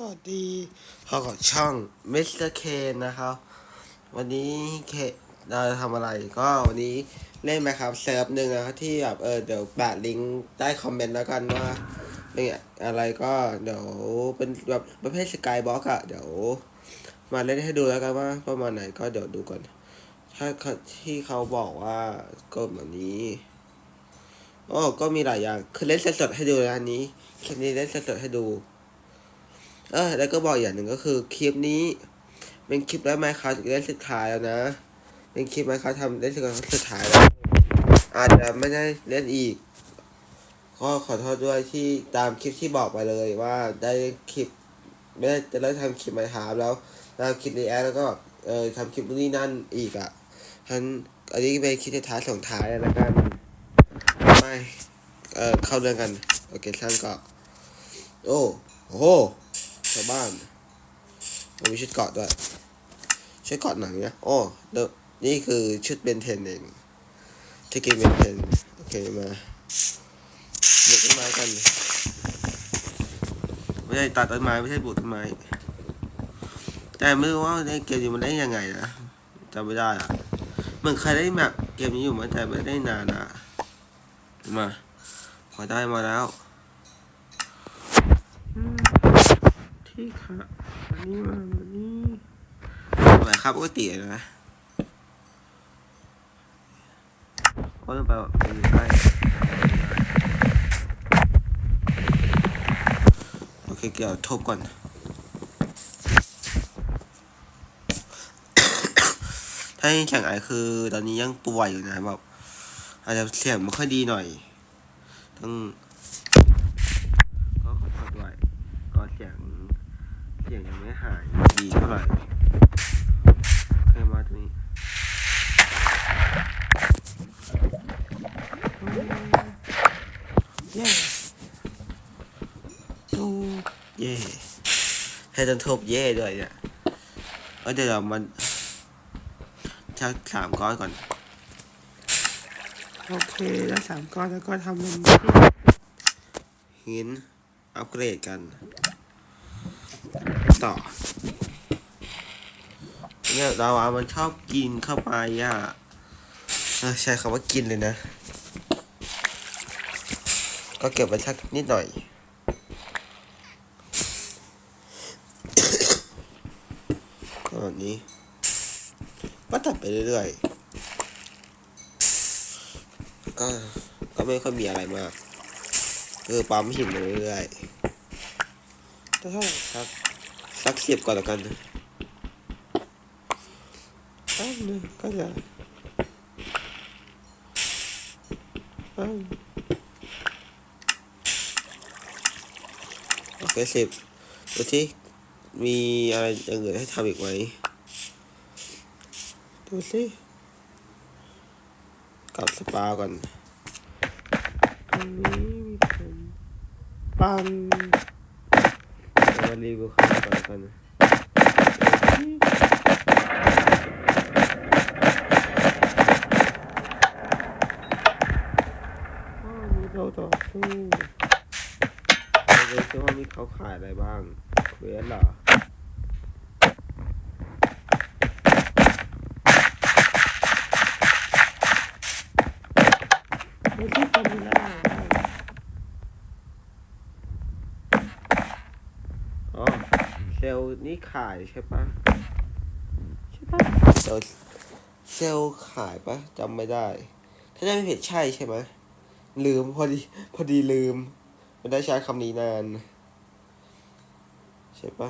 สวัสดีพบกับช่อง Mr. K นะครับ วันนี้เคเราจะทำอะไรก็วันนี้เล่นไหมครับเซิร์ฟหนึ่งนะครับที่แบบเออเดี๋ยวแปะลิงก์ใต้คอมเมนต์แล้วกันว่าเป็นอะไรก็เดี๋ยวเป็นแบบประเภทสกายบล็อกอะเดี๋ยว มาเล่นให้ดูแล้วกันว่าประมาณไหนก็เดี๋ยวดูก่อน ถ้าเขาที่เขาบอกว่าก็แบบนี้โอ้ก็มีหลายอย่างคือเล่นสดๆให้ดูนะอันนี้คลิปนี้เล่นสดๆให้ดู เออแล้วก็บอกอย่างหนึ่งก็คือคลิปนี้ เป็นคลิปแล้วไหมครับเล่นสุดท้ายแล้วนะเป็นคลิปไหมครับทำเล่นสุดสุดท้ายแล้วอาจจะไม่ได้เล่นอีกก็ขอโทษด้วยที่ตามคลิปที่บอกไปเลยว่าได้คลิปไม่ได้จะเริ่มทำคลิปมาถามแล้วทำคลิปในแอปแล้วก็เออทำคลิปนี่นั่นอีกอะฉันอันนี้เป็นคลิปสุดท้ายส่งท้ายแล้วกันไม่เออเข้าเรื่องกัน โอเคท่านก็ โอ้โหาวบ้านมันมีชุดเกาะด้วยชุดเกาะหนังเนี่ยโอ้เดนี่คือชุดเบนเทนเองที่กินเบนเทนโอเคมาบุกต้นไม้กัน ไม่ใช่ตัดต้นไม้ไม่ใช่บุกต้นไม้แต่ไม่รู้ว่าในเกมนี้มันได้ยังไงนะจำไม่ได้อะเหมือนเคยได้แบบเกมนี้อยู่มาแต่ไม่ได้นานอะมา พอได้มาแล้วอืม ที่ค่ะอันนี้มาวันนี้อะไรครับปกตินะก็ต้องไปแบบไปอยู่ใกล้โอเคเกี่ยวทบก่อนถ้าอย่งไอคือ ตอนนี้ยังป่วยอยู่นะแบบอาจจะเสียงไม่ค่อยดีหน่อย ต้องก็ขอโทษด้วยก็เสียงเสียงยังไม่หายดีเท่าไหร่เคยมาตรงนี้เย่ตูเย่ให้ต้นทบเย่ด้วยเนี่ยเออเดี๋ยวมันชักสามก้อนก่อน โอเคแล้วสามก้อนแล้วก็ทำเป็นหินอัปเกรดกัน ต่อ เนี่ยเราอะมันชอบกินเข้าไปอะเออใช้คำว่ากินเลยนะ ก็เก็บไว้สักนิดหน่อยก็แบบนี้ก็ตัดไปเรื่อยๆ ก็ ก็ไม่ค่อยมีอะไรมาก คือปั๊มหินไปเรื่อยๆแต่เท่าครับ สักสิบก่อนแล้วกันแป๊บนึงก็จะแป๊บโอเคสิบดูที่มีอะไรอย่างอื่นให้ทำอีกไหมดูสิกลับสปาก่อนตรงนี้มีผมปัน มารีวิวข้าวก่อนกันอ้าวมีเราต่อสู้เราดูซิว่ามีเขาขายอะไรบ้างเควสเหรอ ไม่ใช่ฟอร์มูล่าอ๋อ เซ ลล์นี่ขายใช่ปะใช่ปะเซลล์เซลล์ขายปะจำไม่ได้ ถ้าจำไม่ผิดใช่ใช่ไหมลืมพอดีพอดีลืมไม่ได้ใช้คำนี้นาน ใช่ปะ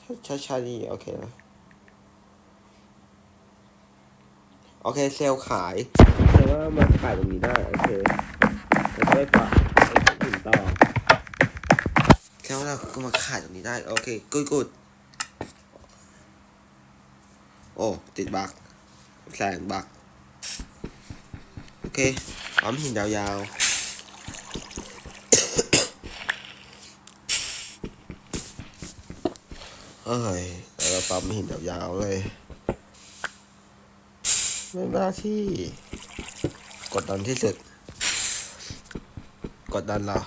ถ้าใช่ใช่นี่โอเคนะโอเคเซลล์ขายแต่ว่ามาขายตรงนี้ได้โอเคแล้วก็ไปปะไปที่อื่นต่อ แค่ว่าเราก็มาขายตรงนี้ได้ โอเคกูดกูดโอ้ ติดบักแสนบักโอเคปั๊มหินยาวๆเอ้ยแล้วปั๊มหินยาวๆเลยเป็นหน้าที่ กดดันที่สุด กดดันเรา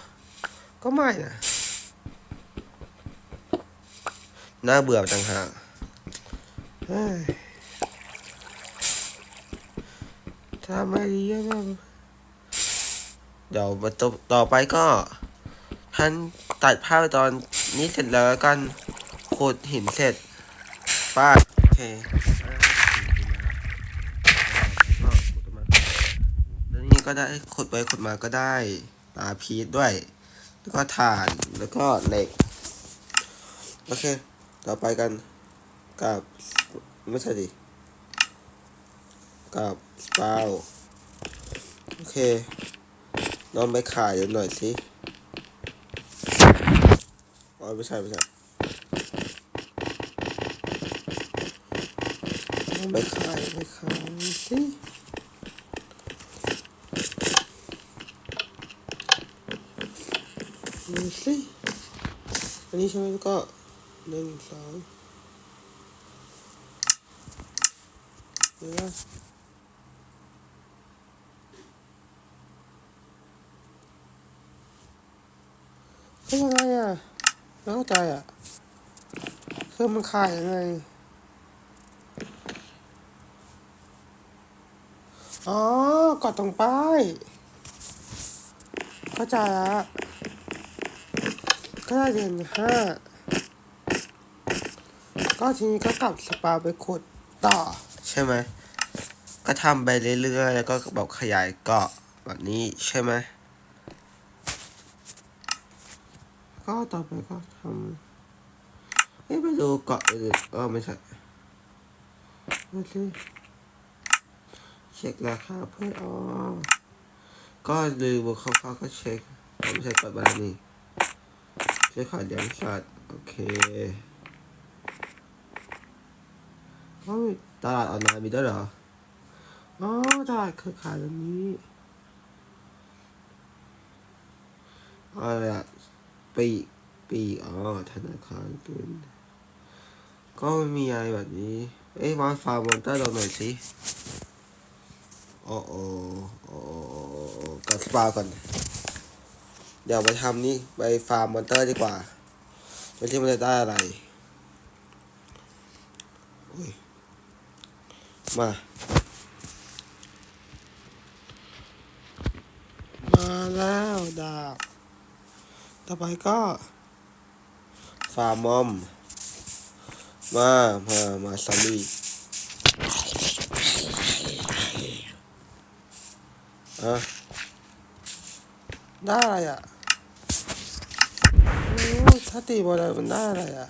ก็ไม่นะ น่าเบื่อต่างหากทำไมดีอะเนี่ยเดี๋ยวมาต่อต่อไปก็ท่านตัดภาพตอนนี้เสร็จแล้วกันขุดหินเสร็จป้าโอเคแล้วนี่ก็ได้ขุดไปขุดมาก็ได้ตาพีชด้วย แล้วก็ถ่านแล้วก็เหล็ก โอเค ต่อไปกันกับไม่ใช่ดิกับสปาวโอเคลองไปขายหน่อยสิอ๋อไม่ใช่ไม่ใช่ลองไปขายไปขายสิดูสิอันนี้ใช่ไหมก็ หนึ่งสองเดี๋ยวคือยังไงอะไม่เข้าใจอะ คือมันขายยังไง อ๋อ กดตรงป้าย เข้าใจละก็ได้เดือนห้า ก็ทีนี้ก็กลับสปาไปขุดต่อ ใช่ไหม ก็ทำไปเรื่อยๆแล้วก็แบบขยายเกาะแบบนี้ใช่ไหม ก็ต่อไปก็ทำเอ้ไปดูเกาะอื่นเออไม่ใช่ดูสิเช็คราคาเพื่ออ๋อก็ดูบนคร่าๆก็เช็คไม่ใช่กดบานี่เช็คขายเลี้ยงสัตว์โอเค ตลาดออนไลน์มีด้วยเหรอ อ๋อ ตลาดเครือข่ายแบบนี้ อะไรอะปีกปีกอ๋อ ธนาคารตุนก็ไม่มีอะไรแบบนี้ เอ้ยมาฟาร์มมอนเตอร์เราหน่อยสิโอ้โอ้โอ้กัดสปาก่อน เดี๋ยวไปทำนี่ ไปฟาร์มมอนเตอร์ดีกว่าไปที่มันจะได้อะไรอุ้ย มา มาแล้วดาบ ต่อไปก็ฟาร์มอม มา มา มาซอมบี้อะได้อะไรอะโอ้ถ้าตีบอลอะไรมันได้อะไรอะ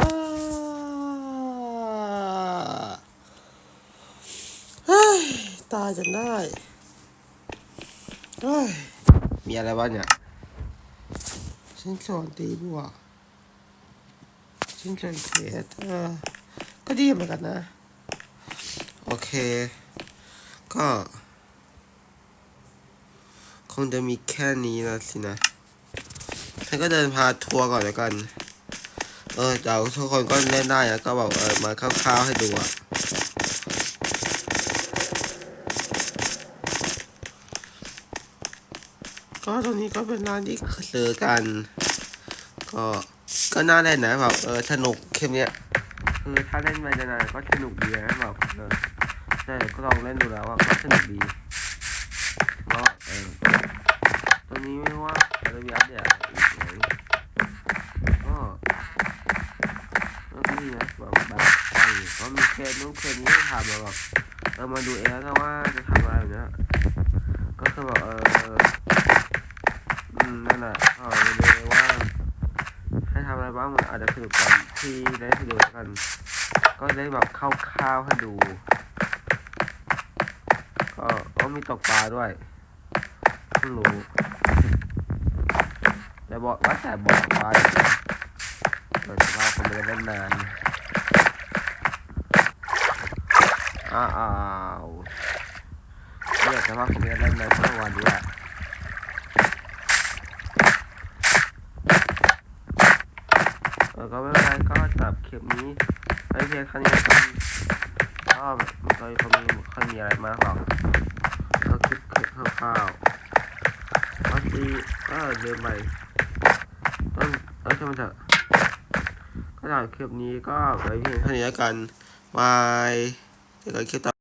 อ่าเฮ้ย ตายจนได้เฮ้ยมีอะไรบ้างเนี่ยชิ้นส่วนตีบวกชิ้นส่วนเควสเออก็ดีเหมือนกันนะ โอเค ก็ คงจะมีแค่นี้แล้วสินะฉันก็เดินพาทัวร์ก่อนแล้วกัน เออเดี๋ยวทุกคนก็เล่นได้นะก็แบบเออมาคร่าวๆให้ดูอะ ตรงนี้ก็เป็นร้านที่ซื้อกัน ก็ก็น่าเล่นนะแบบเออสนุกคลิปเนี้ยคือถ้าเล่นไปนานๆก็สนุกดีนะแบบเออใช่ก็ลองเล่นดูแล้วว่าก็สนุกดีก็เออตรงนี้ไม่รู้ว่าจะมีอัปเดตอะไรอีกไหมก็ก็ดีนะแบบแบบอะไรก็มีเคสนู้นเคสนี้ให้ทำมาแบบเออมาดูเองแล้วว่าจะทำอะไร ให้ทำอามันอาจจะสนุกกันที่ได้ให้ดูกัน ก็ได้แบบคร่าวๆให้ดู ก็ก็มีตกปลาด้วยเพิ่รู้แต่บอกว่าแต่บอกว่าเปิดสภาพคนไม่ได้เล่นนานอ้าวเนี่ยสภาพคนไม่ได้เล่นนานทั้งวันนี้แหละ เออก็ไม่เป็นไรก็จับคลิปนี้ไว้เพียงแค่นี้กันก็มันก็เขามีค่อยมีอะไรมากหรอกก็คลิปคร่าวๆบางทีเออลืมไปต้นเออใช่มันเถอะก็จากคลิปนี้ก็ไว้เพียงเท่นี้แล้วกันบายเจอกันคลิปต่อ